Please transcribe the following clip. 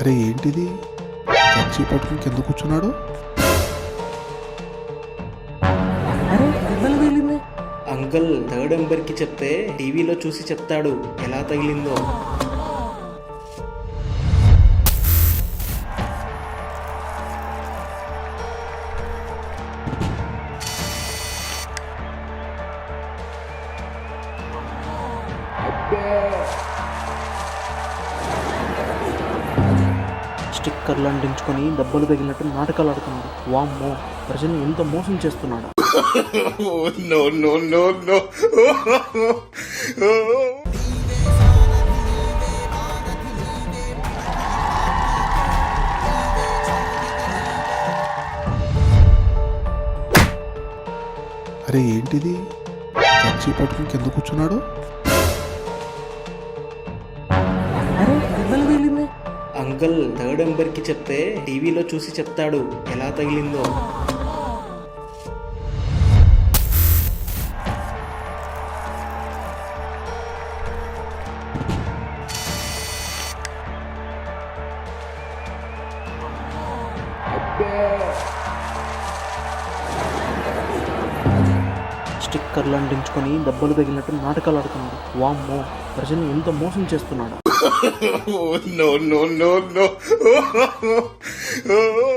అరే ఏంటిది? కచ్చి పట్టుకుని కింద కూర్చున్నాడు? అంకుల్ థర్డ్ ఎంబర్కి చెప్తే టీవీలో చూసి చెప్తాడు. ఎలా తగిలిందో. స్టిక్కర్లు అంటించుకొని దెబ్బలు తగిలినట్టు నాటకాలు ఆడుతున్నాడు. వామ్మో ప్రజల్ని ఎంత మోసం చేస్తున్నాడు? No. అరే ఏంటిది? కచ్చి పట్టుకుని కింద కూర్చున్నాడు? అరే అంకుల్ థర్డ్ ఎంబర్కి చెప్తే టీవీలో చూసి చెప్తాడు. ఎలా తగిలిందో. స్టిక్కర్లు అంటించుకొని దెబ్బలు తగిలినట్టు నాటకాలు ఆడుతున్నాడు. వామ్మో ప్రజల్ని ఎంత మోసం చేస్తున్నాడు? no, no, no, no.